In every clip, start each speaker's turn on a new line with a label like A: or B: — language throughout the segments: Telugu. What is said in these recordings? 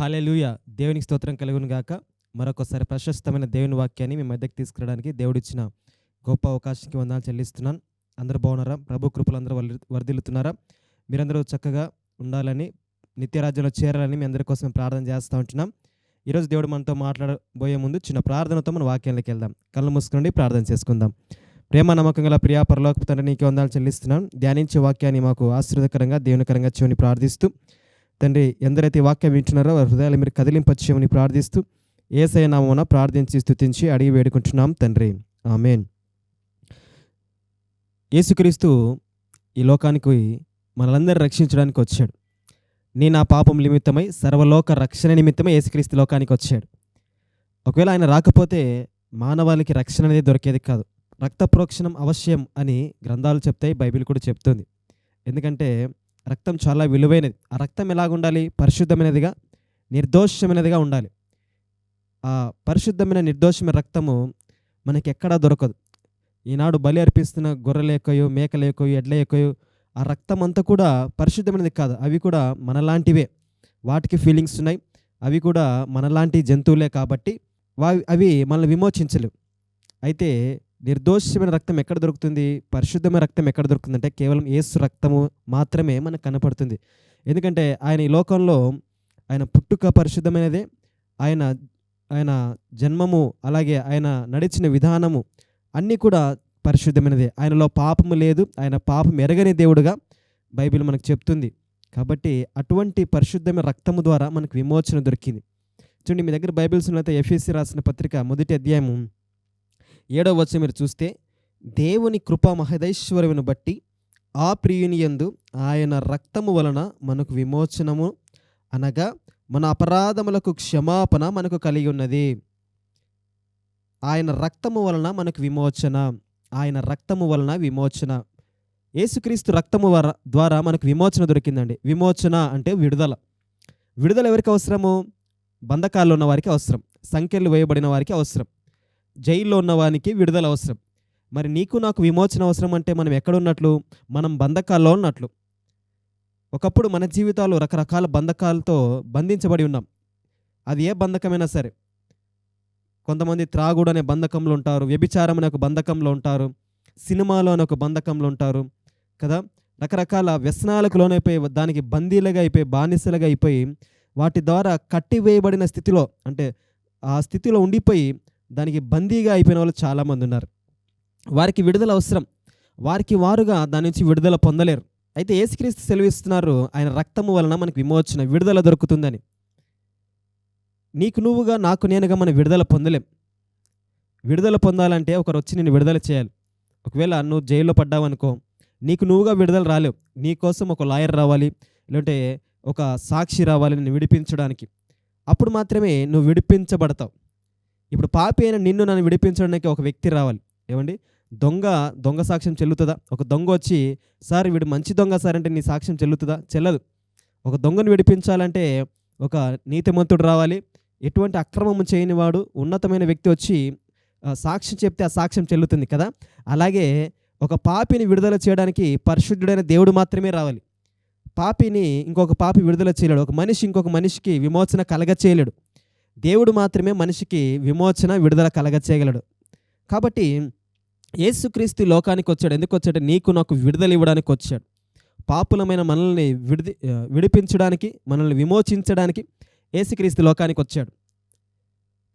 A: హాలెలూయ దేవునికి స్తోత్రం కలుగును గాక. మరొకసారి ప్రశస్తమైన దేవుని వాక్యాన్ని మీ మధ్యకి తీసుకురావడానికి దేవుడిచ్చిన గొప్ప అవకాశానికి వందనాలు చెల్లిస్తున్నాను. అందరూ బాగున్నారా? ప్రభు కృపలు అందరూ వర్ధి- వర్ధిల్లుతున్నారా? మీరందరూ చక్కగా ఉండాలని నిత్యరాజ్యంలో చేరాలని మీ అందరి కోసం ప్రార్థన చేస్తూ ఉంటున్నాం. ఈరోజు దేవుడు మనతో మాట్లాడబోయే ముందు చిన్న ప్రార్థనతో మన వాక్యానికి వెళ్దాం. కళ్ళు మూసుకుని ప్రార్థన చేసుకుందాం. ప్రేమ నమ్మకం గల ప్రియా పరలోక తండ్రి నీకు వందాలు చెల్లిస్తున్నాం. ధ్యానించే వాక్యాన్ని మాకు ఆశ్రదకరంగా దేవునికరంగా చెవిని ప్రార్థిస్తూ తండ్రి ఎందరైతే వాక్యం వింటున్నారో వారి హృదయాలు మీరు కదిలింపచ్చేయమని ప్రార్థిస్తూ ఏసై నామమున ప్రార్థించి స్థుతించి అడిగి వేడుకుంటున్నాం తండ్రి. ఆమెన్. యేసుక్రీస్తు ఈ లోకానికి మనలందరూ రక్షించడానికి వచ్చాడు. నీ నా పాపం నిమిత్తమై సర్వలోక రక్షణ నిమిత్తమై యేసుక్రీస్తు లోకానికి వచ్చాడు. ఒకవేళ ఆయన రాకపోతే మానవాళికి రక్షణ అనేది దొరికేది కాదు. రక్త ప్రోక్షణం అవశ్యం అని గ్రంథాలు చెప్తాయి బైబిల్ కూడా చెప్తుంది. ఎందుకంటే రక్తం చాలా విలువైనది. ఆ రక్తం ఎలాగుండాలి? పరిశుద్ధమైనదిగా నిర్దోషమైనదిగా ఉండాలి. ఆ పరిశుద్ధమైన నిర్దోషమైన రక్తము మనకి ఎక్కడా దొరకదు. ఈనాడు బలి అర్పిస్తున్న గొర్రెలేకయో మేకలేకయో ఎడ్లలేకయో ఆ రక్తం అంతా కూడా పరిశుద్ధమైనది కాదు. అవి కూడా మనలాంటివే. వాటికి ఫీలింగ్స్ ఉన్నాయి. అవి కూడా మనలాంటి జంతువులే కాబట్టి వా- అవి మనల్ని విమోచించలేవు. అయితే నిర్దోషమైన రక్తం ఎక్కడ దొరుకుతుంది? పరిశుద్ధమైన రక్తం ఎక్కడ దొరుకుతుంది అంటే కేవలం ఏసు రక్తము మాత్రమే మనకు కనపడుతుంది. ఎందుకంటే ఆయన ఈ లోకంలో ఆయన పుట్టుక పరిశుద్ధమైనదే. ఆయన ఆయన జన్మము అలాగే ఆయన నడిచిన విధానము అన్నీ కూడా పరిశుద్ధమైనదే. ఆయనలో పాపము లేదు. ఆయన పాపం ఎరగని దేవుడుగా బైబిల్ మనకు చెప్తుంది. కాబట్టి అటువంటి పరిశుద్ధమైన రక్తము ద్వారా మనకు విమోచన దొరికింది. చూడండి మీ దగ్గర బైబిల్స్ ఉన్నత ఎఫ్ఎస్సి రాసిన పత్రిక మొదటి అధ్యాయము ఏడవ వచ్చి మీరు చూస్తే దేవుని కృపా మహదైశ్వర్యమును బట్టి ఆ ప్రియుని యందు ఆయన రక్తము వలన మనకు విమోచనము అనగా మన అపరాధములకు క్షమాపణ మనకు కలిగి ఉన్నది. ఆయన రక్తము వలన మనకు విమోచన ఆయన రక్తము వలన విమోచన. యేసుక్రీస్తు రక్తము ద్వారా మనకు విమోచన దొరికిందండి. విమోచన అంటే విడుదల. విడుదల ఎవరికి అవసరము? బంధకాల్లో ఉన్న వారికి అవసరం. సంఖ్యలు వేయబడిన వారికి అవసరం. జైల్లో ఉన్నవానికి విడుదల అవసరం. మరి నీకు నాకు విమోచన అవసరం అంటే మనం ఎక్కడున్నట్లు? మనం బంధకాల్లో ఉన్నట్లు. ఒకప్పుడు మన జీవితాలు రకరకాల బంధకాలతో బంధించబడి ఉన్నాం. అది ఏ బంధకమైనా సరే. కొంతమంది త్రాగుడు అనే బంధకంలో ఉంటారు వ్యభిచారం అనే ఒక బంధకంలో ఉంటారు సినిమాలో అనే ఒక బంధకంలో ఉంటారు కదా? రకరకాల వ్యసనాలకు లోనైపోయి దానికి బందీలుగా అయిపోయి బానిసలుగా అయిపోయి వాటి ద్వారా కట్టివేయబడిన స్థితిలో అంటే ఆ స్థితిలో ఉండిపోయి దానికి బందీగా అయిపోయిన వాళ్ళు చాలామంది ఉన్నారు. వారికి విడుదల అవసరం. వారికి వారుగా దాని నుంచి విడుదల పొందలేరు. అయితే ఏసుక్రీస్తు సెలవిస్తున్నారు ఆయన రక్తము వలన మనకు విమోచన విడుదల దొరుకుతుందని. నీకు నువ్వుగా నాకు నేనుగా మనం విడుదల పొందలేం. విడుదల పొందాలంటే ఒకరు వచ్చి నేను విడుదల చేయాలి. ఒకవేళ నువ్వు జైల్లో పడ్డావనుకో నీకు నువ్వుగా విడుదల రాలేవు. నీకోసం ఒక లాయర్ రావాలి లేదంటే ఒక సాక్షి రావాలి నేను విడిపించడానికి. అప్పుడు మాత్రమే నువ్వు విడిపించబడతావు. ఇప్పుడు పాపి అయిన నిన్ను నన్ను విడిపించడానికి ఒక వ్యక్తి రావాలి. ఏమండి? దొంగ దొంగ సాక్ష్యం చెల్లుతుందా? ఒక దొంగ వచ్చి సార్ వీడు మంచి దొంగ సార్ అంటే నీ సాక్ష్యం చెల్లుతుందా? చెల్లదు. ఒక దొంగను విడిపించాలంటే ఒక నీతిమంతుడు రావాలి. ఎటువంటి అక్రమము చేయని వాడు ఉన్నతమైన వ్యక్తి వచ్చి సాక్ష్యం చెప్తే ఆ సాక్ష్యం చెల్లుతుంది కదా? అలాగే ఒక పాపిని విడుదల చేయడానికి పరిశుద్ధుడైన దేవుడు మాత్రమే రావాలి. పాపిని ఇంకొక పాపి విడుదల చేయలేడు. ఒక మనిషి ఇంకొక మనిషికి విమోచన కలగ చేయలేడు దేవుడు మాత్రమే మనిషికి విమోచన విడుదల కలగచేయగలడు. కాబట్టి యేసుక్రీస్తు లోకానికి వచ్చాడు ఎందుకు వచ్చాడు నీకు నాకు విడుదల ఇవ్వడానికి వచ్చాడు పాపులమైన మనల్ని విడిది విడిపించడానికి మనల్ని విమోచించడానికి యేసుక్రీస్తు లోకానికి వచ్చాడు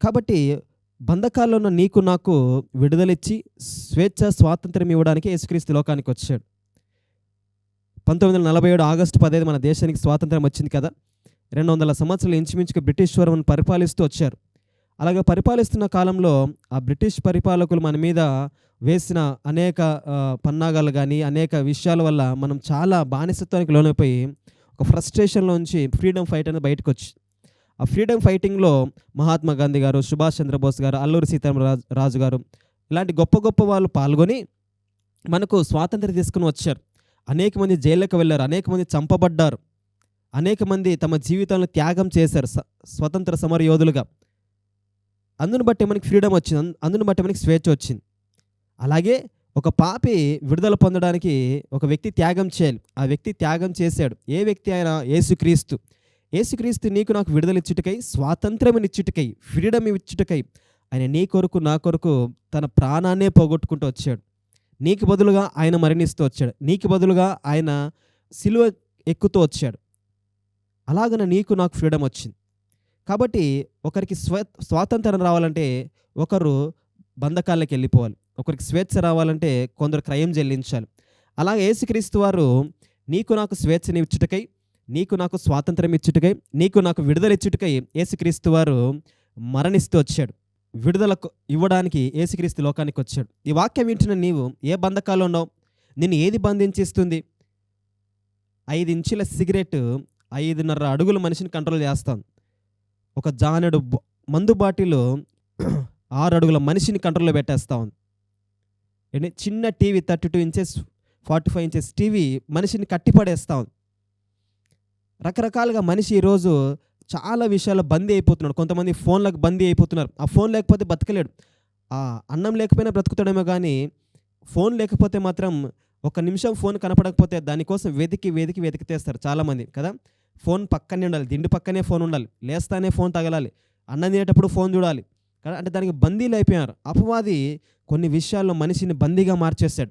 A: కాబట్టి బంధకాల్లో ఉన్న నీకు నాకు విడుదలిచ్చి స్వేచ్ఛ స్వాతంత్రం ఇవ్వడానికి యేసుక్రీస్తు లోకానికి వచ్చాడు పంతొమ్మిది వందల నలభై ఏడు ఆగస్టు పదహైదు మన దేశానికి స్వాతంత్రం వచ్చింది కదా? రెండు వందల సంవత్సరాలు ఇంచుమించుగా బ్రిటిష్ వారు మనం పరిపాలిస్తూ వచ్చారు. అలాగే పరిపాలిస్తున్న కాలంలో ఆ బ్రిటిష్ పరిపాలకులు మన మీద వేసిన అనేక పన్నాగాలు కానీ అనేక విషయాల వల్ల మనం చాలా బానిసత్వానికి లోనైపోయి ఒక ఫ్రస్ట్రేషన్లోంచి ఫ్రీడమ్ ఫైట్ అనేది బయటకు వచ్చి ఆ ఫ్రీడమ్ ఫైటింగ్లో మహాత్మా గాంధీ గారు సుభాష్ చంద్రబోస్ గారు అల్లూరి సీతారామరాజు రాజు గారు ఇలాంటి గొప్ప గొప్ప వాళ్ళు పాల్గొని మనకు స్వాతంత్రం తీసుకుని వచ్చారు. అనేక మంది జైళ్ళకు వెళ్ళారు అనేక మంది చంపబడ్డారు. అనేక మంది తమ జీవితాలను త్యాగం చేశారు స్వతంత్ర సమర యోధులుగా. అందును బట్టి మనకి ఫ్రీడమ్ వచ్చింది. అందును బట్టి మనకి స్వేచ్ఛ వచ్చింది. అలాగే ఒక పాపి విడుదల పొందడానికి ఒక వ్యక్తి త్యాగం చేయాలి. ఆ వ్యక్తి త్యాగం చేశాడు. ఏ వ్యక్తి ఆయన ఏసుక్రీస్తు ఏసుక్రీస్తు నీకు నాకు విడుదలిచ్చుటకై స్వాతంత్రమునిచ్చుటకై ఫ్రీడమ్ ఇచ్చుటకై ఆయన నీ కొరకు నా కొరకు తన ప్రాణాన్నే పోగొట్టుకుంటూ వచ్చాడు. నీకు బదులుగా ఆయన మరణిస్తూ వచ్చాడు. నీకు బదులుగా ఆయన సిలువ ఎక్కుతూ వచ్చాడు. అలాగన నీకు నాకు ఫ్రీడమ్ వచ్చింది. కాబట్టి ఒకరికి స్వ స్వాతంత్రం రావాలంటే ఒకరు బంధకాలకి వెళ్ళిపోవాలి. ఒకరికి స్వేచ్ఛ రావాలంటే కొందరు క్రయం చెల్లించాలి. అలాగే ఏసుక్రీస్తు వారు నీకు నాకు స్వేచ్ఛని ఇచ్చుటకై నీకు నాకు స్వాతంత్రం ఇచ్చుటకై నీకు నాకు విడుదల ఇచ్చుటకై ఏసుక్రీస్తు వారు మరణిస్తూ వచ్చాడు. విడుదలకు ఇవ్వడానికి ఏసుక్రీస్తు లోకానికి వచ్చాడు. ఈ వాక్యం వింటున్న నీవు ఏ బంధకాలు ఉన్నావు? నిన్ను ఏది బంధించిస్తుంది? ఐదు ఇంచుల సిగరెట్ ఐదున్నర అడుగుల మనిషిని కంట్రోల్ చేస్తాం. ఒక జానెడు మందు బాటిల్ ఆరు అడుగుల మనిషిని కంట్రోల్లో పెట్టేస్తా ఉంది. ఏంటి చిన్న TV thirty two inches forty five inches TV మనిషిని కట్టిపడేస్తా ఉంది. రకరకాలుగా మనిషి ఈరోజు చాలా విషయాలు బందీ అయిపోతున్నాడు. కొంతమంది ఫోన్లకు బందీ అయిపోతున్నారు. ఆ ఫోన్ లేకపోతే బతకలేడు. ఆ అన్నం లేకపోయినా బ్రతుకుతాడేమో కానీ ఫోన్ లేకపోతే మాత్రం ఒక నిమిషం ఫోన్ కనపడకపోతే దానికోసం వెతికి వెతికి వెతికితేస్తారు చాలామంది కదా? ఫోన్ పక్కనే ఉండాలి దిండు పక్కనే ఫోన్ ఉండాలి లేస్తానే ఫోన్ తగలాలి అన్నం తినేటప్పుడు ఫోన్ చూడాలి. కదా అంటే దానికి బందీలు అయిపోయారు అపవాది కొన్ని విషయాల్లో మనిషిని బందీగా మార్చేస్తాడు.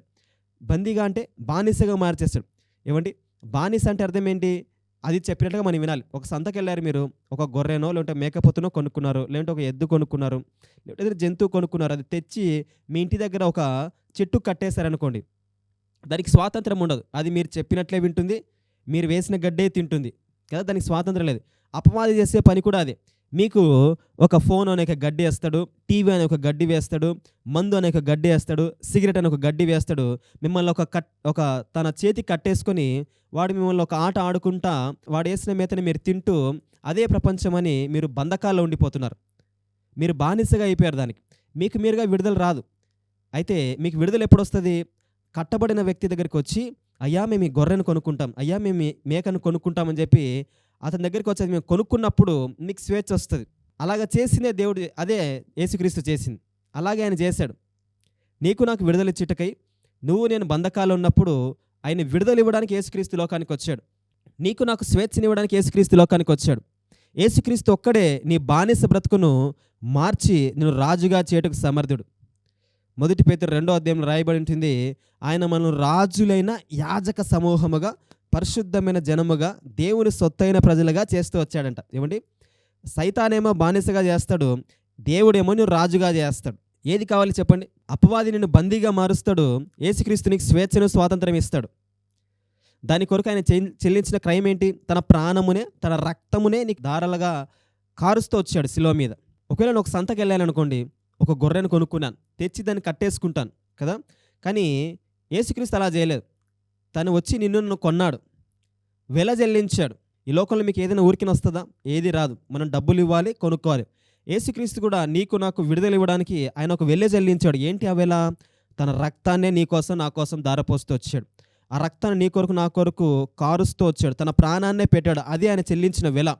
A: బందీగా అంటే బానిసగా మార్చేస్తాడు. ఏమండి? బానిస అంటే అర్థం ఏంటి? అది చెప్పినట్టుగా మనం వినాలి. ఒక సంతకి వెళ్ళారు మీరు ఒక గొర్రెనో లేదంటే మేకపోతునో కొనుక్కున్నారు లేదంటే ఒక ఎద్దు కొనుక్కున్నారు లేదంటే ఏదైనా జంతువు కొనుక్కున్నారు అది తెచ్చి మీ ఇంటి దగ్గర ఒక చెట్టు కట్టేశారనుకోండి దానికి స్వాతంత్రం ఉండదు. అది మీరు చెప్పినట్లే వింటుంది మీరు వేసిన గడ్డే తింటుంది. కదా దానికి స్వాతంత్రం లేదు. అపవాది చేసే పని కూడా అదే. మీకు ఒక ఫోన్ అనే ఒక గడ్డి వేస్తాడు టీవీ అనే ఒక గడ్డి వేస్తాడు మందు అనే ఒక గడ్డి వేస్తాడు సిగరెట్ అనే ఒక గడ్డి వేస్తాడు మిమ్మల్ని ఒక కట్ ఒక తన చేతి కట్టేసుకొని వాడు మిమ్మల్ని ఒక ఆట ఆడుకుంటా వాడు వేసిన మేతని మీరు తింటూ అదే ప్రపంచమని మీరు బంధకాల్లో ఉండిపోతున్నారు. మీరు బానిసగా అయిపోయారు దానికి. మీకు మీరుగా విడుదల రాదు. అయితే మీకు విడుదల ఎప్పుడు వస్తుంది కట్టబడిన వ్యక్తి దగ్గరికి వచ్చి అయ్యా మేము ఈ గొర్రెను కొనుక్కుంటాం. అయ్యా మేము ఈ మేకను కొనుక్కుంటామని చెప్పి అతని దగ్గరికి వచ్చేది. మేము కొనుక్కున్నప్పుడు నీకు స్వేచ్ఛ వస్తుంది. అలాగ చేసిందే దేవుడు అదే యేసుక్రీస్తు చేసింది. అలాగే ఆయన చేశాడు. నీకు నాకు విడుదల ఇచ్చిటకై నువ్వు నేను బంధకాలు ఉన్నప్పుడు ఆయన విడుదల ఇవ్వడానికి యేసుక్రీస్తు లోకానికి వచ్చాడు. నీకు నాకు స్వేచ్ఛనివ్వడానికి యేసుక్రీస్తు లోకానికి వచ్చాడు. యేసుక్రీస్తు ఒక్కడే నీ బానిస బ్రతుకును మార్చి నేను రాజుగా చేయటకు సమర్థుడు. మొదటి పేతురు రెండో అధ్యాయంలో రాయబడి ఉంటుంది ఆయన మనం రాజులైన యాజక సమూహముగా పరిశుద్ధమైన జనముగా దేవుని సొత్తైన ప్రజలుగా చేస్తూ వచ్చాడంట. ఏమండి? సైతానేమో బానిసగా చేస్తాడు దేవుడేమో నువ్వు రాజుగా చేస్తాడు. ఏది కావాలి చెప్పండి? అపవాది నిన్ను బందీగా మారుస్తాడు ఏసుక్రీస్తునికి స్వేచ్ఛను స్వాతంత్రం ఇస్తాడు. దాని కొరకు ఆయన చెల్లించిన క్రైమ్ ఏంటి తన ప్రాణమునే తన రక్తమునే నీకు దారాలుగా కారుస్తూ వచ్చాడు శిలో మీద. ఒకవేళ నేను ఒక సంతకి వెళ్ళాను అనుకోండి ఒక గొర్రెను కొనుక్కున్నాను. తెచ్చి దాన్ని కట్టేసుకుంటాను కదా? కానీ యేసుక్రీస్తు అలా చేయలేదు. తను వచ్చి నిన్ను నన్ను కొన్నాడు. వెల చెల్లించాడు ఈ లోకంలో మీకు ఏదైనా ఊరికిన వస్తుందా? ఏది రాదు. మనం డబ్బులు ఇవ్వాలి కొనుక్కోవాలి. యేసుక్రీస్తు కూడా నీకు నాకు విడుదల ఇవ్వడానికి ఆయన ఒక వెళ్ళే చెల్లించాడు ఏంటి ఆ వేళ తన రక్తాన్నే నీ కోసం నా కోసం దారపోస్తూ వచ్చాడు. ఆ రక్తాన్ని నీ కొరకు నా కొరకు కారుస్తూ వచ్చాడు. తన ప్రాణాన్నే పెట్టాడు. అది ఆయన చెల్లించిన వెల.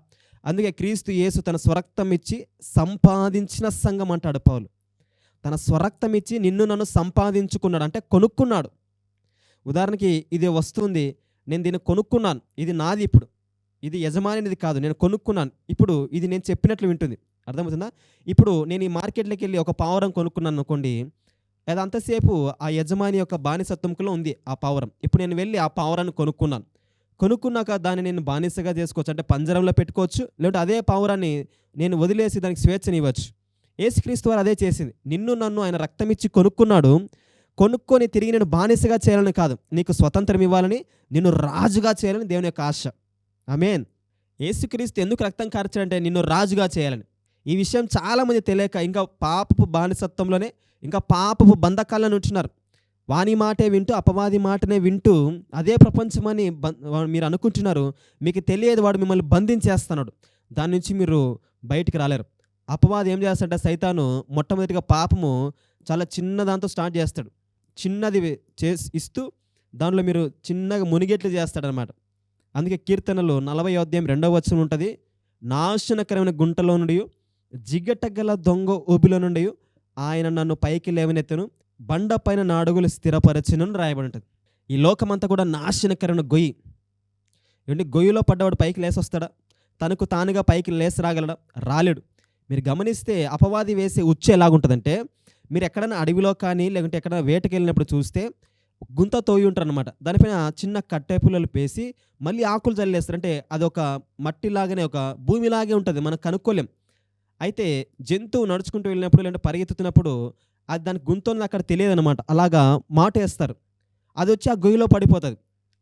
A: అందుకే క్రీస్తు యేసు తన స్వరక్తం ఇచ్చి సంపాదించిన సంఘం అంటాడు పౌలు. తన స్వరక్తం ఇచ్చి నిన్ను నన్ను సంపాదించుకున్నాడు అంటే కొనుక్కున్నాడు. ఉదాహరణకి ఇది వస్తుంది నేను దీన్ని కొనుక్కున్నాను ఇది నాది ఇప్పుడు. ఇది యజమానిది కాదు నేను కొనుక్కున్నాను. ఇప్పుడు ఇది నేను చెప్పినట్లు వింటుంది. అర్థమవుతుందా? ఇప్పుడు నేను ఈ మార్కెట్లోకి వెళ్ళి ఒక పావురం కొనుక్కున్నాను అనుకోండి అది అంతసేపు ఆ యజమాని యొక్క బానిసత్వంకులో ఉంది ఆ పావురం. ఇప్పుడు నేను వెళ్ళి ఆ పావురాన్ని కొనుక్కున్నాను. కొనుక్కున్నాక దాన్ని నేను బానిసగా చేసుకోవచ్చు అంటే పంజరంలో పెట్టుకోవచ్చు లేదంటే అదే పావురాన్ని నేను వదిలేసి దానికి స్వేచ్ఛని ఇవ్వచ్చు. ఏసుక్రీస్తు వారు అదే చేసింది. నిన్ను నన్ను ఆయన రక్తం ఇచ్చి కొనుక్కున్నాడు. కొనుక్కొని తిరిగి నేను బానిసగా చేయాలని కాదు. నీకు స్వతంత్రం ఇవ్వాలని నిన్ను రాజుగా చేయాలని దేవుని యొక్క ఆశ. ఆమేన్. యేసుక్రీస్తు ఎందుకు రక్తం కార్చాడంటే నిన్ను రాజుగా చేయాలని. ఈ విషయం చాలామంది తెలియక ఇంకా పాపపు బానిసత్వంలోనే ఇంకా పాపపు బంధకాలను ఉంటున్నారు వాని మాటే వింటూ అపవాది మాటనే వింటూ అదే ప్రపంచమని బం- మీరు అనుకుంటున్నారు. మీకు తెలియదు వాడు మిమ్మల్ని బంధించేస్తున్నాడు. దాని నుంచి మీరు బయటికి రాలేరు. అపవాది ఏం చేస్తాడంటే సైతాను మొట్టమొదటిగా పాపము చాలా చిన్న దాంతో స్టార్ట్ చేస్తాడు. చిన్నది చేసి ఇస్తూ దానిలో మీరు చిన్నగా మునిగేట్లు చేస్తాడనమాట. అందుకే కీర్తనలు నలభై అధ్యాయం రెండవ వచనం ఉంటుంది నాశనకరమైన గుంటలో నుండి జిగటగల దొంగ ఊబిలో నుండి ఆయన నన్ను పైకి లేవనెత్తను బండ పైన నా అడుగులు స్థిరపరచును రాయబడి ఉంటుంది. ఈ లోకమంతా కూడా నాశనకరమైన గొయ్యి. ఏంటి? గొయ్యిలో పడ్డవాడు పైకి లేసొస్తాడా? తనకు తానుగా పైకి లేసి రాగలడా రాలేడు. మీరు గమనిస్తే అపవాది వేసే ఉచ్చు ఎలాగుంటుందంటే మీరు ఎక్కడైనా అడవిలో కానీ లేకుంటే ఎక్కడైనా వేటకి వెళ్ళినప్పుడు చూస్తే గుంత తోయి ఉంటారు అనమాట దానిపైన చిన్న కట్టె పుల్లలు పేసి మళ్ళీ ఆకులు చల్లేస్తారు అంటే అదొక మట్టిలాగానే ఒక భూమిలాగే ఉంటుంది. మనం కనుక్కోలేం. అయితే జంతువు నడుచుకుంటూ వెళ్ళినప్పుడు లేదంటే పరిగెత్తుతున్నప్పుడు అది దాని గుంత అక్కడ తెలియదు అనమాట అలాగా మాట వేస్తారు అది వచ్చి ఆ గొయ్యిలో పడిపోతుంది.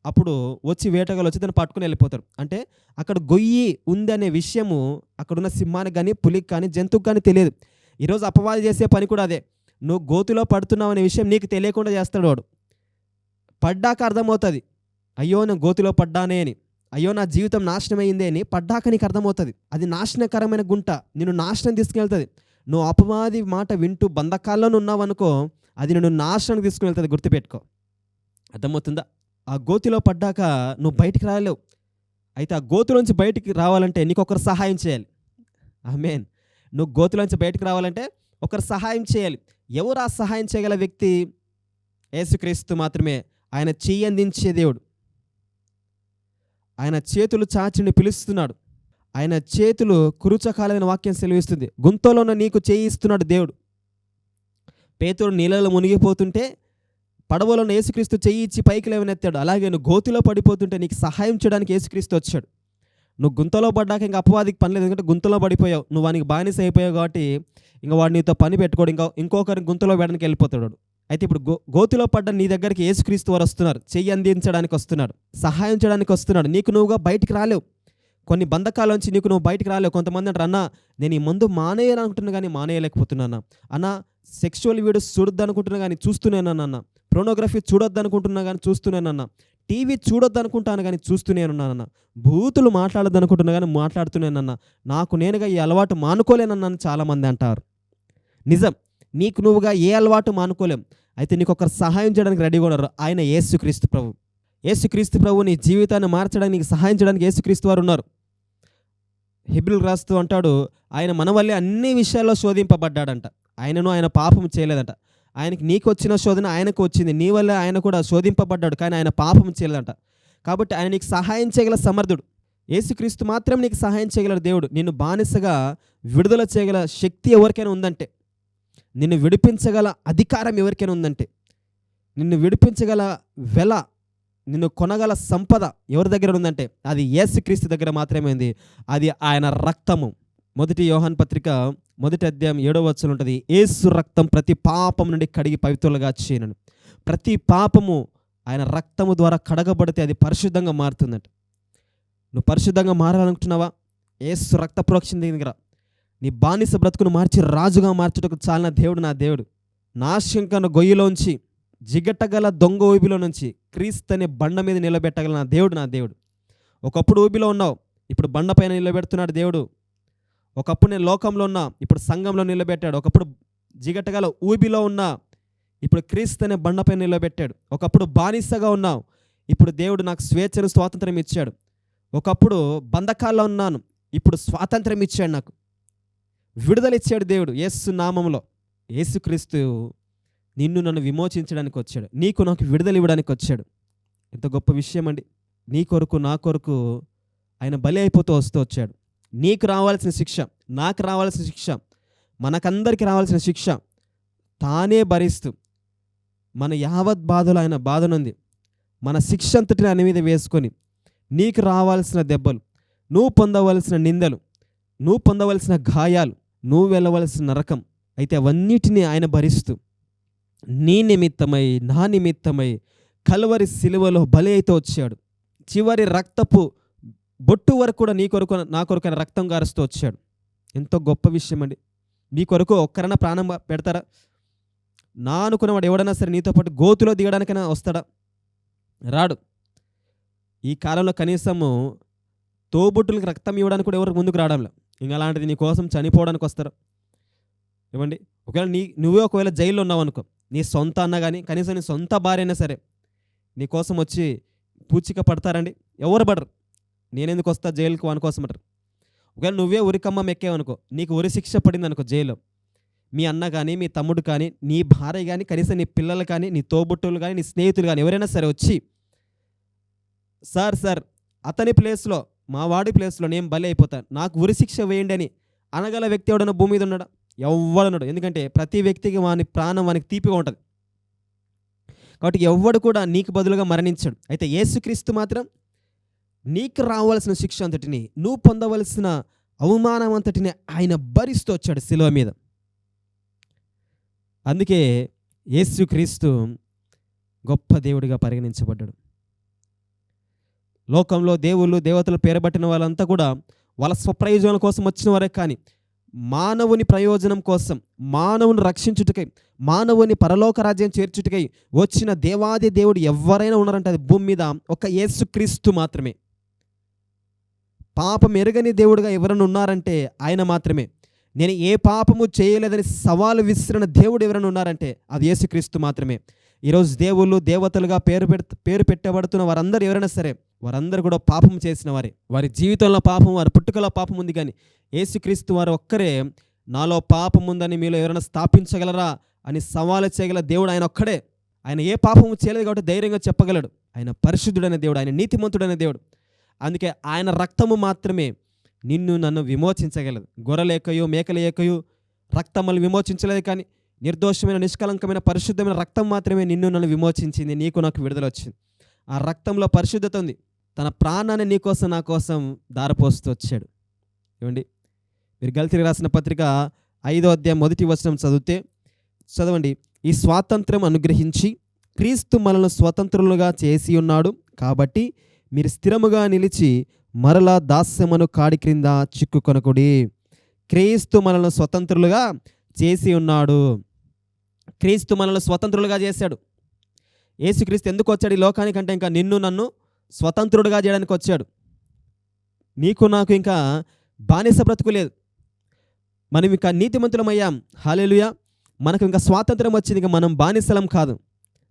A: అప్పుడు వచ్చి వేటగాళ్ళు వచ్చి దాన్ని పట్టుకుని వెళ్ళిపోతారు. అంటే అక్కడ గొయ్యి ఉంది అనే విషయము అక్కడున్న సింహానికి కానీ పులికి కానీ జంతువుకి కానీ తెలియదు. ఈరోజు అపవాది చేసే పని కూడా అదే. నువ్వు గోతులో పడుతున్నావు అనే విషయం నీకు తెలియకుండా చేస్తాడు వాడు. పడ్డాక అర్థమవుతుంది. అయ్యో నేను గోతులో పడ్డానే అని. అయ్యో నా జీవితం నాశనమైందే అని పడ్డాక నీకు అర్థమవుతుంది. అది నాశనకరమైన గుంట. నిన్ను నాశనం తీసుకెళ్తుంది. నువ్వు అపవాది మాట వింటూ బంధకాల్లో ఉన్నావనుకో అది నిన్ను నాశనం తీసుకుని వెళ్తుంది గుర్తుపెట్టుకో. అర్థమవుతుందా? ఆ గోతిలో పడ్డాక నువ్వు బయటికి రాలేవు. అయితే ఆ గోతులోంచి బయటికి రావాలంటే నీకొకరు సహాయం చేయాలి. ఆమెన్. నువ్వు గోతులోంచి బయటికి రావాలంటే ఒకరు సహాయం చేయాలి. ఎవరు ఆ సహాయం చేయగల వ్యక్తి? యేసుక్రీస్తు మాత్రమే. ఆయన చెయ్యి అందించే దేవుడు. ఆయన చేతులు చాచిని పిలుస్తున్నాడు. ఆయన చేతులు కురుచకాలమైన వాక్యం సెలవిస్తుంది. గుంతలోన నీకు చేయి ఇస్తున్నాడు దేవుడు. పేతుడు నీళ్ళలో మునిగిపోతుంటే పడవలను యేసుక్రీస్తు చెయ్యి ఇచ్చి పైకి లేవనెత్తాడు. అలాగే నువ్వు గోతిలో పడిపోతుంటే నీకు సహాయం చేయడానికి యేసుక్రీస్తు వచ్చాడు. నువ్వు గుంతలో పడ్డాక ఇంకా అపవాదికి పని లేదు ఎందుకంటే గుంతలో పడిపోయావు. నువ్వు వానికి బానిస అయిపోయావు కాబట్టి ఇంకా వాడు నీతో పని పెట్టుకోడు. ఇంకా ఇంకొకరిని గుంతలో వేయడానికి వెళ్ళిపోతాడు అయితే ఇప్పుడు గో గోతిలో పడ్డ నీ దగ్గరికి యేసుక్రీస్తు వారు వస్తున్నారు. చెయ్యి అందించడానికి వస్తున్నాడు సహాయం చేయడానికి వస్తున్నాడు నీకు నువ్వుగా బయటికి రాలేవు. కొన్ని బంధకాలోంచి నీకు నువ్వు బయటికి రాలేవు. కొంతమంది అంటారు అన్న నేను ఈ మందు మానేయాలనుకుంటున్నా కానీ మానేయలేకపోతున్నాను అన్న. సెక్షువల్ వీడియోస్ చూడద్దు అనుకుంటున్నా కానీ అన్న. ప్రోనోగ్రఫీ చూడొద్దు అనుకుంటున్నా కానీ చూస్తున్నానన్న టీవీ చూడొద్దు అనుకుంటాను కానీ చూస్తూనేనున్నానన్న భూతులు మాట్లాడద్దు అనుకుంటున్నా కానీ మాట్లాడుతూనేనన్న నాకు నేనుగా ఈ అలవాటు మానుకోలేనన్నాను చాలామంది అంటారు. నిజం. నీకు నువ్వుగా ఏ అలవాటు మానుకోలేం. అయితే నీకు ఒకరు సహాయం చేయడానికి రెడీగా ఉన్నారు. ఆయన యేసుక్రీస్తు ప్రభు. యేసుక్రీస్తు ప్రభు నీ జీవితాన్ని మార్చడానికి నీకు సహాయం చేయడానికి యేసుక్రీస్తు వారు ఉన్నారు. హిబ్రిల్ రాస్తూ అంటాడు ఆయన మన వల్లే అన్ని విషయాల్లో శోధింపబడ్డాడంట. ఆయనను ఆయన పాపం చేయలేదంట. ఆయనకి నీకు వచ్చిన శోధన ఆయనకు వచ్చింది. నీ వల్ల ఆయన కూడా శోధింపబడ్డాడు. కానీ ఆయన పాపం చేయలేదంట. కాబట్టి ఆయన నీకు సహాయం చేయగల సమర్థుడు. యేసుక్రీస్తు మాత్రం నీకు సహాయం చేయగల దేవుడు. నిన్ను బానిసగా విడుదల చేయగల శక్తి ఎవరికైనా ఉందంటే నిన్ను విడిపించగల అధికారం ఎవరికైనా ఉందంటే నిన్ను విడిపించగల వెల నిన్ను కొనగల సంపద ఎవరి దగ్గర ఉందంటే అది యేసుక్రీస్తు దగ్గర మాత్రమే ఉంది. అది ఆయన రక్తము. మొదటి యోహాన్ పత్రిక మొదటి అధ్యాయం ఏడవ వచ్చలు ఉంటుంది ఏసు రక్తం ప్రతి పాపం నుండి కడిగి పవిత్రులుగా చేయను ప్రతి పాపము ఆయన రక్తము ద్వారా కడగబడితే అది పరిశుద్ధంగా మారుతుందంట. నువ్వు పరిశుద్ధంగా మారాలనుకుంటున్నావా? ఏసు రక్త ప్రోక్షణ దగ్గర. నీ బానిస బ్రతుకును మార్చి రాజుగా మార్చుటకు చాలిన దేవుడు నా దేవుడు. నాశంకన గొయ్యిలోంచి జిగటగల దొంగ ఊబిలో నుంచి క్రీస్తు అనే బండ మీద నిలబెట్టగల నా దేవుడు నా దేవుడు. ఒకప్పుడు ఊబిలో ఉన్నావు ఇప్పుడు బండ పైన నిలబెడుతున్నాడు దేవుడు. ఒకప్పుడు నేను లోకంలో ఉన్నా ఇప్పుడు సంఘంలో నిలబెట్టాడు. ఒకప్పుడు జిగటగల ఊబిలో ఉన్నా ఇప్పుడు క్రీస్తు అనే బండపై నిలబెట్టాడు. ఒకప్పుడు బానిసగా ఉన్నావు ఇప్పుడు దేవుడు నాకు స్వేచ్ఛను స్వాతంత్రం ఇచ్చాడు. ఒకప్పుడు బంధకాల్లో ఉన్నాను ఇప్పుడు స్వాతంత్రం ఇచ్చాడు నాకు. విడుదల ఇచ్చాడు దేవుడు యేసు నామంలో. యేసుక్రీస్తు నిన్ను నన్ను విమోచించడానికి వచ్చాడు. నీకు నాకు విడుదల ఇవ్వడానికి వచ్చాడు. ఎంత గొప్ప విషయం అండి నీ కొరకు నా కొరకు ఆయన బలి అయిపోతూ వస్తూ వచ్చాడు. నీకు రావాల్సిన శిక్ష నాకు రావాల్సిన శిక్ష మనకందరికి రావాల్సిన శిక్ష తానే భరిస్తూ మన యావత్ బాధలు ఆయన బాధనుంది. మన శిక్ష అంతటిని ఆయన మీద వేసుకొని నీకు రావాల్సిన దెబ్బలు నువ్వు పొందవలసిన నిందలు నువ్వు పొందవలసిన గాయాలు నువ్వు వెళ్ళవలసిన నరకం అయితే అవన్నిటినీ ఆయన భరిస్తూ నీ నిమిత్తమై నా నిమిత్తమై కలువరి సిలువలో బలి అయితే వచ్చాడు. చివరి రక్తపు బొట్టు వరకు కూడా నీ కొరకు నా కొరకు ఆయన రక్తం గారుస్తూ వచ్చాడు. ఎంతో గొప్ప విషయం అండి. నీ కొరకు ఒక్కరైనా ప్రాణం పెడతారా? నా అనుకున్నవాడు ఎవడైనా సరే నీతో పాటు గోతులో దిగడానికైనా వస్తాడా? రాడు. ఈ కాలంలో కనీసము తోబుట్టులకు రక్తం ఇవ్వడానికి కూడా ఎవరికి ముందుకు రావడంలో. ఇంకా అలాంటిది నీ కోసం చనిపోవడానికి వస్తారు. ఇవ్వండి ఒకవేళ నీ నువ్వే ఒకవేళ జైల్లో ఉన్నావు అనుకో నీ సొంత అన్న కానీ కనీసం నీ సొంత భార్య అయినా సరే నీ కోసం వచ్చి పూచిక పడతారండి. ఎవరు పడరు. నేనెందుకు వస్తా? జైలుకు అనుకోసమంటారు అంటారు ఒకవేళ నువ్వే ఉరికమ్మం ఎక్కావనుకో నీకు ఉరి శిక్ష పడింది అనుకో జైలు. మీ అన్న కానీ మీ తమ్ముడు కానీ నీ భార్య కానీ కనీసం నీ పిల్లలు కానీ నీ తోబుట్టులు కానీ నీ స్నేహితులు కానీ ఎవరైనా సరే వచ్చి సార్ సార్ అతని ప్లేస్లో మా వాడి ప్లేస్లో నేను బలి అయిపోతాను నాకు ఉరిశిక్ష వేయండి అని అనగల వ్యక్తి ఎవడన్నా భూమి మీద ఉన్నాడా? ఎవ్వడన్నాడు ఎందుకంటే ప్రతి వ్యక్తికి వాని ప్రాణం వానికి తీపిగా ఉంటుంది. కాబట్టి ఎవ్వడు కూడా నీకు బదులుగా మరణించాడు. అయితే యేసుక్రీస్తు మాత్రం నీకు రావాల్సిన శిక్ష అంతటిని నువ్వు పొందవలసిన అవమానం అంతటిని ఆయన భరిస్తూ వచ్చాడు శిలువ మీద. అందుకే యేసుక్రీస్తు గొప్ప దేవుడిగా పరిగణించబడ్డాడు. లోకంలో దేవుళ్ళు దేవతలు పేరబట్టిన వాళ్ళంతా కూడా వాళ్ళ స్వప్రయోజనం కోసం వచ్చిన వారే కానీ మానవుని ప్రయోజనం కోసం మానవుని రక్షించుటకై మానవుని పరలోక రాజ్యం చేర్చుటకై వచ్చిన దేవాది దేవుడు ఎవరైనా ఉన్నారంటే అది భూమి మీద ఒక యేసుక్రీస్తు మాత్రమే. పాపం ఎరగని దేవుడుగా ఎవరైనా ఉన్నారంటే ఆయన మాత్రమే. నేను ఏ పాపము చేయలేదని సవాలు విసిరిన దేవుడు ఎవరైనా ఉన్నారంటే అది యేసుక్రీస్తు మాత్రమే. ఈరోజు దేవుళ్ళు దేవతలుగా పేరు పెడ పేరు పెట్టబడుతున్న వారందరూ ఎవరైనా సరే వారందరూ కూడా పాపం చేసిన వారే. వారి జీవితంలో పాపం వారి పుట్టుకలో పాపం ఉంది కానీ యేసుక్రీస్తు వారు ఒక్కరే నాలో పాపం ఉందని మీలో ఎవరైనా స్థాపించగలరా అని సవాలు చేయగల దేవుడు ఆయన ఒక్కడే. ఆయన ఏ పాపము చేయలేదు కాబట్టి ధైర్యంగా చెప్పగలడు. ఆయన పరిశుద్ధుడైన దేవుడు ఆయన నీతిమంతుడైన దేవుడు. అందుకే ఆయన రక్తము మాత్రమే నిన్ను నన్ను విమోచించగలదు. గొర్రెలేకయో మేకలేకయో రక్తములు విమోచించలేదు కానీ నిర్దోషమైన నిష్కలంకమైన పరిశుద్ధమైన రక్తం మాత్రమే నిన్ను నన్ను విమోచించింది. నీకు నాకు విడుదల వచ్చింది. ఆ రక్తంలో పరిశుద్ధత ఉంది. తన ప్రాణాన్ని నీకోసం నా కోసం దారపోస్తూ వచ్చాడు. ఏమండి? మీరు గల్తికి రాసిన పత్రిక ఐదో అధ్యాయం మొదటి వచనం చదివితే చదవండి. ఈ స్వాతంత్రం అనుగ్రహించి క్రీస్తు మనల్ని స్వతంత్రులుగా చేసి ఉన్నాడు. కాబట్టి మీరు స్థిరముగా నిలిచి మరలా దాస్యమును కాడి క్రింద చిక్కుకొనకుడి. క్రీస్తు మనల్ని స్వతంత్రులుగా చేసి ఉన్నాడు. క్రీస్తు మనల్ని స్వతంత్రులుగా చేశాడు. ఏసుక్రీస్తు ఎందుకు వచ్చాడు ఈ లోకానికంటే ఇంకా నిన్ను నన్ను స్వతంత్రుడుగా చేయడానికి వచ్చాడు. నీకు నాకు ఇంకా బానిస బ్రతుకు లేదు. మనం ఇంకా నీతిమంతులమయ్యాం హాలేలుయా మనకు ఇంకా స్వాతంత్రం వచ్చింది. ఇంకా మనం బానిసలం కాదు.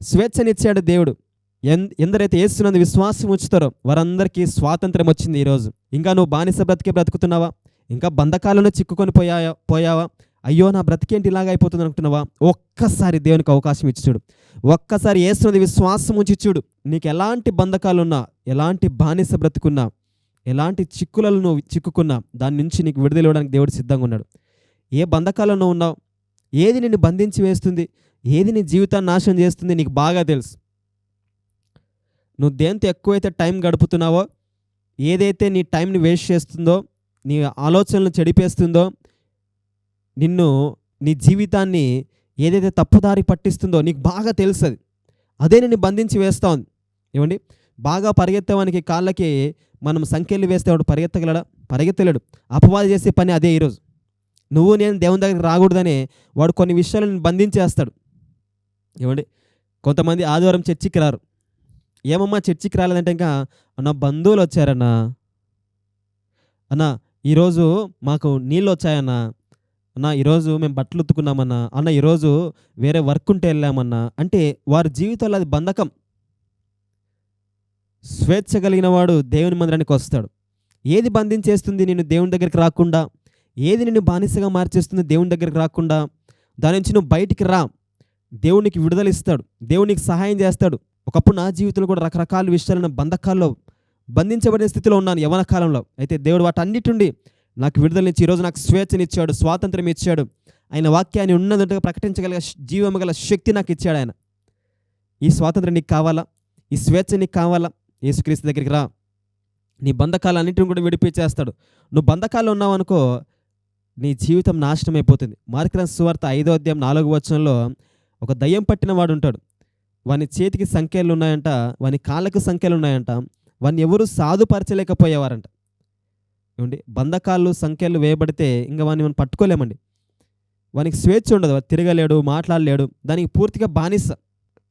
A: స్వేచ్ఛనిచ్చాడు దేవుడు. ఎందరైతే ఏసునందు విశ్వాసం ఉంచుతారో వారందరికీ స్వాతంత్రం వచ్చింది ఈరోజు ఇంకా నువ్వు బానిస బ్రతికే బ్రతుకుతున్నావా? ఇంకా బంధకాలను చిక్కుకొని పోయా పోయావా? అయ్యో నా బ్రతికేంటి ఇలాగ అయిపోతుంది అనుకుంటున్నావా? ఒక్కసారి దేవునికి అవకాశం ఇచ్చి చూడు. ఒక్కసారి ఏసునది విశ్వాసం ఉంచి చూడు. నీకు ఎలాంటి బంధకాలున్నా ఎలాంటి బానిస బ్రతుకున్నా ఎలాంటి చిక్కులలో నువ్వు చిక్కుకున్నా దాని నుంచి నీకు విడుదల ఇవ్వడానికి దేవుడు సిద్ధంగా ఉన్నాడు. ఏ బంధకాలలో ఉన్నావు? ఏది నిన్ను బంధించి వేస్తుంది? ఏది నీ జీవితాన్ని నాశనం చేస్తుంది? నీకు బాగా తెలుసు. నువ్వు దేంతో ఎక్కువైతే టైం గడుపుతున్నావో ఏదైతే నీ టైంని వేస్ట్ చేస్తుందో నీ ఆలోచనలు చెడిపేస్తుందో నిన్ను నీ జీవితాన్ని ఏదైతే తప్పుదారి పట్టిస్తుందో నీకు బాగా తెలుసు అదే నిన్ను బంధించి వేస్తా ఉంది. ఏమండి? బాగా పరిగెత్తేవానికి కాళ్ళకి మనం సంఖ్యలు వేస్తే వాడు పరిగెత్తగలడా? పరిగెత్తలేడు. అపవాది చేసే పని అదే ఈరోజు. నువ్వు నేను దేవుని దగ్గరికి రాకూడదని వాడు కొన్ని విషయాలను బంధించేస్తాడు. ఏమండి? కొంతమంది ఆదివారం చర్చికి రారు. ఏమమ్మా చర్చికి రాలేదంటే ఇంకా అన్న బంధువులు వచ్చారన్నా. అన్న ఈరోజు మాకు నీళ్ళు వచ్చాయన్నా. అన్న ఈరోజు మేము బట్టలు ఉత్తుకున్నామన్నా అన్న ఈరోజు వేరే వర్క్ ఉంటే వెళ్ళామన్నా. అంటే వారి జీవితంలో అది బంధకం. స్వేచ్ఛ కలిగిన వాడు దేవుని మందిరానికి వస్తాడు. ఏది బంధించేస్తుంది నేను దేవుని దగ్గరికి రాకుండా? ఏది నిన్ను బానిసగా మార్చేస్తుంది దేవుని దగ్గరికి రాకుండా? దాని నుంచి నువ్వు బయటికి రా. దేవునికి విడుదల ఇస్తాడు. దేవునికి సహాయం చేస్తాడు. ఒకప్పుడు నా జీవితంలో కూడా రకరకాల విషయాలను బంధకాల్లో బంధించబడిన స్థితిలో ఉన్నాను యవన కాలంలో. అయితే దేవుడు వాటన్నిటి నుండి నాకు విడుదలనిచ్చి ఈరోజు నాకు స్వేచ్ఛనిచ్చాడు స్వాతంత్రం ఇచ్చాడు. ఆయన వాక్యాన్ని ఉన్నదంటగా ప్రకటించగల జీవము గల శక్తి నాకు ఇచ్చాడు ఆయన. ఈ స్వాతంత్రం నీకు కావాలా? ఈ స్వేచ్ఛ నీకు కావాలా? యేసుక్రీస్తు దగ్గరికి రా. నీ బంధకాలన్నింటిని కూడా విడిపించేస్తాడు. నువ్వు బంధకాలు ఉన్నావు అనుకో నీ జీవితం నాశనం అయిపోతుంది మార్కరన్ సువార్త ఐదో అధ్యాయం నాలుగు వచనంలో ఒక దయ్యం పట్టిన వాడు ఉంటాడు. వాని చేతికి సంఖ్యలు ఉన్నాయంట వాని కాళ్ళకు సంఖ్యలు ఉన్నాయంట వాని ఎవరు సాధుపరచలేకపోయేవారంట. ఏమండి? బంధకాలు సంఖ్యలు వేయబడితే ఇంకా వాడిని మనం పట్టుకోలేమండి. వానికి స్వేచ్ఛ ఉండదు తిరగలేడు మాట్లాడలేడు దానికి పూర్తిగా బానిస.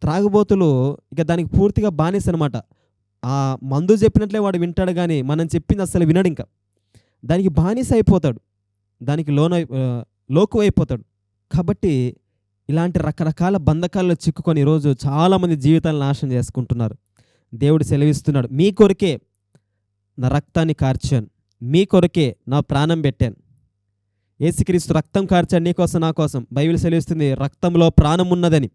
A: త్రాగుబోతులు ఇక దానికి పూర్తిగా బానిస అనమాట ఆ మందు చెప్పినట్లే వాడు వింటాడు కానీ మనం చెప్పింది అసలు వినడు ఇంకా. దానికి బానిస అయిపోతాడు. దానికి లోన లోకు అయిపోతాడు కాబట్టి ఇలాంటి రకరకాల బంధకాల్లో చిక్కుకొని ఈరోజు చాలామంది జీవితాలను నాశనం చేసుకుంటున్నారు. దేవుడు సెలవిస్తున్నాడు మీ కొరకే నా రక్తాన్ని కార్చాను మీ కొరకే నా ప్రాణం పెట్టాను. ఏసుక్రీస్తు రక్తం కార్చాడు నీ కోసం నా కోసం. బైబిల్ సెలవిస్తుంది రక్తంలో ప్రాణం ఉన్నదని.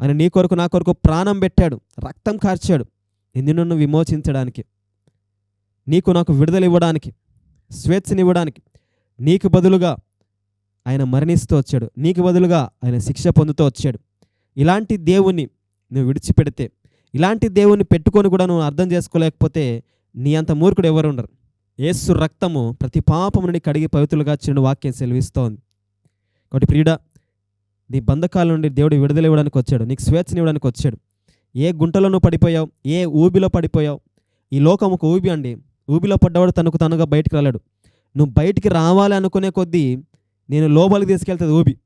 A: ఆయన నీ కొరకు నా కొరకు ప్రాణం పెట్టాడు రక్తం కార్చాడు. నిన్ను విమోచించడానికి నీకు నాకు విడుదల ఇవ్వడానికి స్వేచ్ఛనివ్వడానికి నీకు బదులుగా ఆయన మరణిస్తూ వచ్చాడు. నీకు బదులుగా ఆయన శిక్ష పొందుతూ వచ్చాడు. ఇలాంటి దేవుణ్ణి నువ్వు విడిచిపెడితే ఇలాంటి దేవుణ్ణి పెట్టుకొని కూడా నువ్వు అర్థం చేసుకోలేకపోతే నీ అంత మూర్ఖుడు ఎవరు ఉండరు యేసు రక్తము ప్రతి పాపం నుండి కడిగి పవిత్రులుగా చిన్న వాక్యం సెలవిస్తోంది. కాబట్టి ప్రియుడా నీ బంధకాల నుండి దేవుడు విడుదల ఇవ్వడానికి వచ్చాడు. నీకు స్వేచ్ఛనివ్వడానికి వచ్చాడు. ఏ గుంటలో నువ్వు పడిపోయావు ఏ ఊబిలో పడిపోయావు ఈ లోకం ఒక ఊబి అండి. ఊబిలో పడ్డవాడు తనకు తనుగా బయటికి రాలేడు. నువ్వు బయటికి రావాలి అనుకునే కొద్దీ నేను లోపలికి తీసుకెళ్తుంది ఊబి.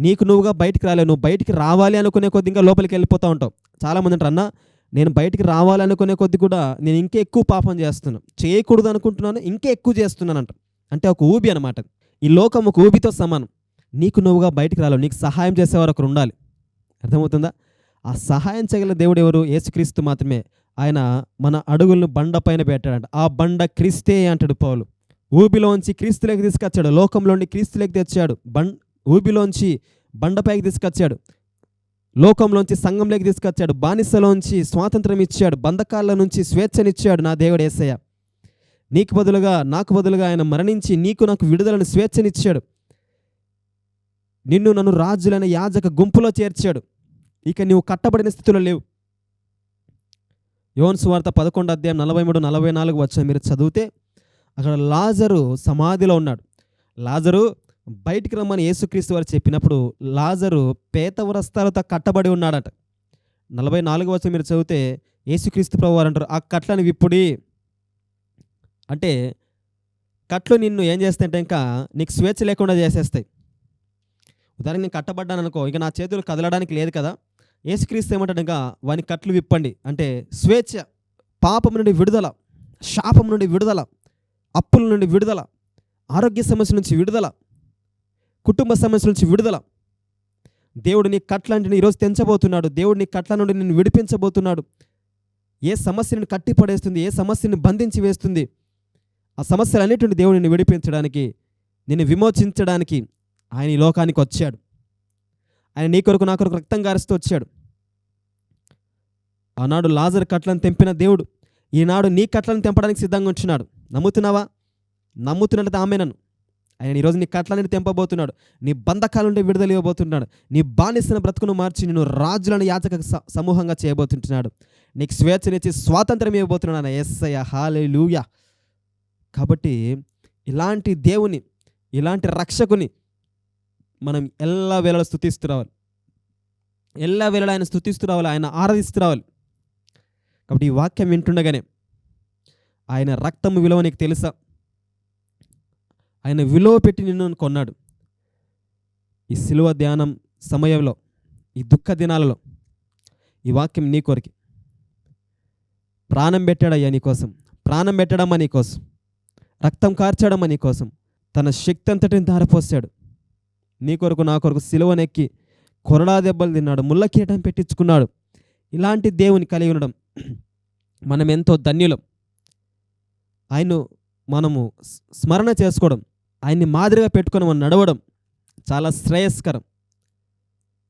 A: నీకు నువ్వుగా బయటికి రాలేవు నువ్వు బయటికి రావాలి అనుకునే కొద్ది ఇంకా లోపలికి వెళ్ళిపోతూ ఉంటావు. చాలామంది అంటారు అన్న నేను బయటికి రావాలి అనుకునే కొద్ది కూడా నేను ఇంకా ఎక్కువ పాపం చేస్తున్నాను చేయకూడదు అనుకుంటున్నాను ఇంకా ఎక్కువ చేస్తున్నాను అంట అంటే ఒక ఊబి అనమాట ఈ లోకం ఒక ఊబితో సమానం. నీకు నువ్వుగా బయటికి రాలేవు నీకు సహాయం చేసేవారు ఒకరు ఉండాలి. అర్థమవుతుందా? ఆ సహాయం చేయగల దేవుడు ఎవరు? యేసుక్రీస్తు మాత్రమే. ఆయన మన అడుగులను బండ పైన పెట్టాడంట. ఆ బండ క్రీస్తే అంటాడు పౌలు. ఊబిలోంచి క్రీస్తులోకి తీసుకొచ్చాడు. లోకంలోని క్రీస్తులోకి తెచ్చాడు. బండ్ ఊబిలోంచి బండపైకి తీసుకొచ్చాడు. లోకంలోంచి సంఘంలోకి తీసుకొచ్చాడు. బానిసలోంచి స్వాతంత్రం ఇచ్చాడు. బంధకాల నుంచి స్వేచ్ఛనిచ్చాడు నా దేవుడు ఏసయ్య. నీకు బదులుగా నాకు బదులుగా ఆయన మరణించి నీకు నాకు విడుదలను స్వేచ్ఛనిచ్చాడు. నిన్ను నన్ను రాజులైన యాజక గుంపులో చేర్చాడు. ఇక నీవు కట్టబడిన స్థితిలో లేవు. యోన్ సువార్త పదకొండు అధ్యాయం నలభై మూడు నలభై నాలుగు వచ్చిన మీరు చదివితే అక్కడ లాజరు సమాధిలో ఉన్నాడు. లాజరు బయటికి రమ్మని యేసుక్రీస్తు వారు చెప్పినప్పుడు లాజరు పేత వరస్తాలతో కట్టబడి ఉన్నాడట. నలభై నాలుగు వచ్చిన మీరు చదివితే యేసుక్రీస్తు ప్రభు వారు అంటారు ఆ కట్లను విప్పుడి. అంటే కట్లు నిన్ను ఏం చేస్తాయంటే ఇంకా నీకు స్వేచ్ఛ లేకుండా చేసేస్తాయి. ఉదాహరణ నేను కట్టబడ్డాను అనుకో ఇక నా చేతులు కదలడానికి లేదు కదా. యేసుక్రీస్తు ఏమంటాడు ఇంకా వాని కట్లు విప్పండి. అంటే స్వేచ్ఛ పాపం నుండి విడుదల శాపం నుండి విడుదల. అప్పుల నుండి విడుదల ఆరోగ్య సమస్య నుంచి విడుదల కుటుంబ సమస్య నుంచి విడుదల. దేవుడు నీ కట్లంటిని ఈరోజు తెంచబోతున్నాడు. దేవుడు నీ కట్ల నుండి నిన్ను విడిపించబోతున్నాడు. ఏ సమస్యని కట్టి పడేస్తుంది ఏ సమస్యని బంధించి వేస్తుంది ఆ సమస్యలన్నిటిని దేవుడు నిన్ను విడిపించడానికి నిన్ను విమోచించడానికి ఆయన ఈ లోకానికి వచ్చాడు. ఆయన నీ కొరకు నా కొరకు రక్తం గారిస్తూ వచ్చాడు. ఆనాడు లాజర్ కట్లను తెంపిన దేవుడు ఈనాడు నీ కట్లను తెంపడానికి సిద్ధంగా ఉంచున్నాడు నమ్ముతున్నావా? నమ్ముతున్నట్టు ఆమెనను. ఆయన ఈరోజు నీ కట్లని తెంపబోతున్నాడు. నీ బంధకాల నుండి విడుదల ఇవ్వబోతున్నాడు. నీ బానిసిన బ్రతుకును మార్చి నేను రాజులను యాచక స- సమూహంగా చేయబోతుంటున్నాడు. నీకు స్వేచ్ఛనిచ్చి స్వాతంత్రం ఇవ్వబోతున్నాడు ఆయన ఎస్ఐ హాలే లూయా కాబట్టి ఇలాంటి దేవుని ఇలాంటి రక్షకుని మనం ఎల్లా వేళ స్థుతిస్తూ రావాలి. ఎల్లా వేళ ఆయన స్థుతిస్తూ రావాలి. ఆయన ఆరాధిస్తూ రావాలి. కాబట్టి ఈ వాక్యం వింటుండగానే ఆయన రక్తం విలువ నీకు తెలుసా? ఆయన విలువ పెట్టి నిన్ను కొన్నాడు. ఈ సిలువ ధ్యానం సమయంలో ఈ దుఃఖ దినాలలో ఈ వాక్యం నీ కొరికి. ప్రాణం పెట్టాడయ్యా నీకోసం ప్రాణం పెట్టడమ్మా నీకోసం రక్తం కార్చడమ్మా నీకోసం తన శక్తి అంతటిని ధారపోసాడు నీ కొరకు నా కొరకు సిలువనెక్కి కొరడా దెబ్బలు తిన్నాడు. ముళ్ళ కీటం పెట్టించుకున్నాడు. ఇలాంటి దేవుని కలిగి ఉండడం మనం ఎంతో ధన్యులం. ఆయన మనము స్మరణ చేసుకోవడం ఆయన్ని మాదిరిగా పెట్టుకొని మనం నడవడం చాలా శ్రేయస్కరం.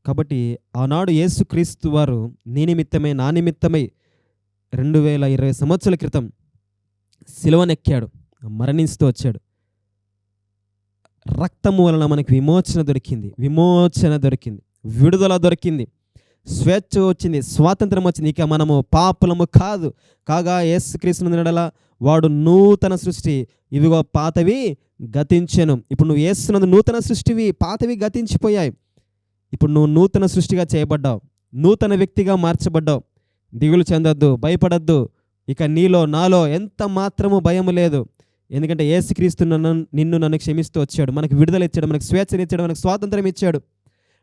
A: కాబట్టి ఆనాడు యేసుక్రీస్తు వారు నీ నిమిత్తమై నా నిమిత్తమై రెండు వేల ఇరవై సంవత్సరాల క్రితం సిలువనెక్కాడు మరణిస్తూ వచ్చాడు. రక్తము వలన మనకి విమోచన దొరికింది విమోచన దొరికింది విడుదల దొరికింది స్వేచ్ఛ వచ్చింది స్వాతంత్రం వచ్చింది. ఇక మనము పాపులము కాదు. కాగా యేసుక్రీస్తు నడలా వాడు నూతన సృష్టి. ఇవిగో పాతవి గతించెను. ఇప్పుడు నువ్వు వేస్తున్నది నూతన సృష్టివి పాతవి గతించిపోయాయి. ఇప్పుడు నువ్వు నూతన సృష్టిగా చేయబడ్డావు. నూతన వ్యక్తిగా మార్చబడ్డావు. దిగులు చెందొద్దు భయపడద్దు. ఇక నీలో నాలో ఎంత మాత్రము భయము లేదు. ఎందుకంటే ఏసుక్రీస్తు నన్ను నిన్ను నన్ను క్షమిస్తూ వచ్చాడు. మనకు విడుదల ఇచ్చాడు మనకు స్వేచ్ఛనిచ్చాడు మనకు స్వాతంత్రం ఇచ్చాడు.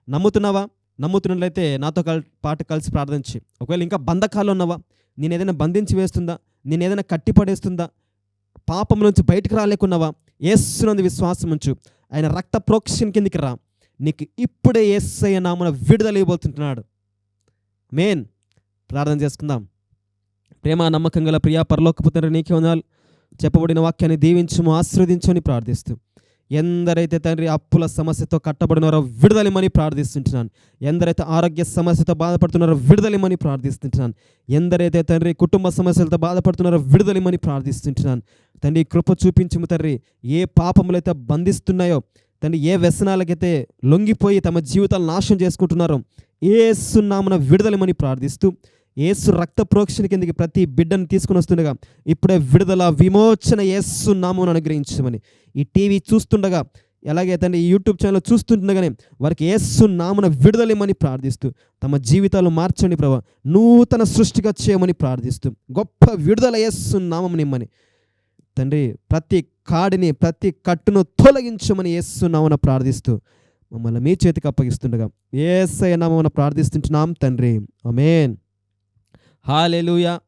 A: నమ్ముతున్నావా? నమ్ముతున్నట్లయితే నాతో కల్ పాటు కలిసి ప్రార్థించి. ఒకవేళ ఇంకా బంధకాలు ఉన్నావా? నేను ఏదైనా బంధించి వేస్తుందా? నేను ఏదైనా కట్టిపడేస్తుందా? పాపం నుంచి బయటకు రాలేకున్నావా? ఏసునందు విశ్వాసం ఉంచు. ఆయన రక్త ప్రోక్షణ కిందికి రా. నీకు ఇప్పుడే ఏసయ్య నామన విడుదల ఇవ్వబోతుంటున్నాడు. మెయిన్ ప్రార్థన చేసుకుందాం. ప్రేమ నమ్మకం గల ప్రియా పరలోకపు తండ్రి నీకే వందనాలు. చెప్పబడిన వాక్యాన్ని దీవించము ఆశ్రవదించమని ప్రార్థిస్తూ. ఎందరైతే తండ్రి అప్పుల సమస్యతో కట్టబడినారో విడుదలమని ప్రార్థిస్తుంటున్నాను. ఎందరైతే ఆరోగ్య సమస్యతో బాధపడుతున్నారో విడుదలమని ప్రార్థిస్తుంటున్నాను. ఎందరైతే తండ్రి కుటుంబ సమస్యలతో బాధపడుతున్నారో విడుదలమని ప్రార్థిస్తుంటున్నాను. తండ్రి కృప చూపించము తండ్రి. ఏ పాపములైతే బంధిస్తున్నాయో తండ్రి ఏ వ్యసనాలకైతే లొంగిపోయి తమ జీవితాలు నాశనం చేసుకుంటున్నారో ఏసునామన విడుదలమని ప్రార్థిస్తూ ఏసు రక్త ప్రోక్షణ కిందకి ప్రతి బిడ్డను తీసుకుని వస్తుండగా ఇప్పుడే విడుదల విమోచన ఏసు నామను అనుగ్రహించమని. ఈ టీవీ చూస్తుండగా ఎలాగైతే తండ్రి ఈ యూట్యూబ్ ఛానల్ చూస్తుండగానే వారికి ఏసు నామన విడుదలేమని ప్రార్థిస్తూ తమ జీవితాలు మార్చండి ప్రభా నూతన సృష్టిగా చేయమని ప్రార్థిస్తూ గొప్ప విడుదల ఏసు నామం నిమ్మని తండ్రి ప్రతి కాడిని ప్రతి కట్టును తొలగించమని ఏస్తున్నామన ప్రార్థిస్తూ మమ్మల్ని మీ చేతికి అప్పగిస్తుండగా ఏసయ నామమున ప్రార్థిస్తుంటున్నాం తండ్రి. అమేన్ హాలెలుయా.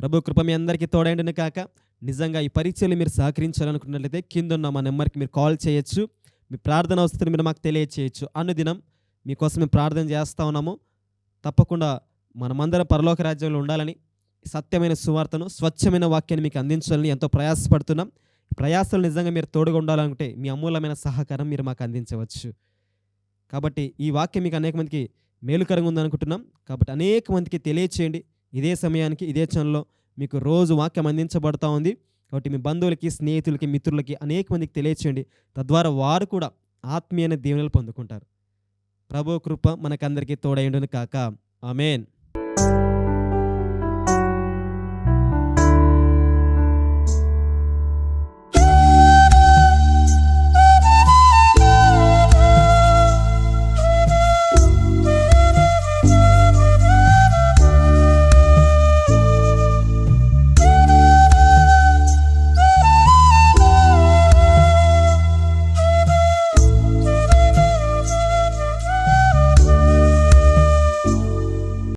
A: ప్రభు కృప మీ అందరికీ తోడైండును కాక. నిజంగా ఈ పరీక్షలు మీరు సహకరించాలనుకున్నట్లయితే కింద ఉన్న మా నెంబర్కి మీరు కాల్ చేయొచ్చు. మీ ప్రార్థన అవసరం మీరు మాకు తెలియచేయచ్చు. అనుదినం మీకోసం మేము ప్రార్థన చేస్తూ ఉన్నాము. తప్పకుండా మనమందరం పరలోక రాజ్యంలో ఉండాలని సత్యమైన సువార్తను స్వచ్ఛమైన వాక్యాన్ని మీకు అందించాలని ఎంతో ప్రయాసపడుతున్నాం. ప్రయాసాలు నిజంగా మీరు తోడుగా ఉండాలనుకుంటే మీ అమూలమైన సహకారం మీరు మాకు అందించవచ్చు. కాబట్టి ఈ వాక్యం మీకు అనేక మందికి మేలుకరంగా ఉందనుకుంటున్నాం. కాబట్టి అనేక మందికి తెలియచేయండి. ఇదే సమయానికి ఇదే ఛానల్లో మీకు రోజు వాక్యం అందించబడతా ఉంది. కాబట్టి మీ బంధువులకి స్నేహితులకి మిత్రులకి అనేక మందికి తెలియచేయండి. తద్వారా వారు కూడా ఆత్మీయమైన దీవెనలు పొందుకుంటారు. ప్రభు కృప మనకందరికీ తోడైండును కాక. ఆమెన్.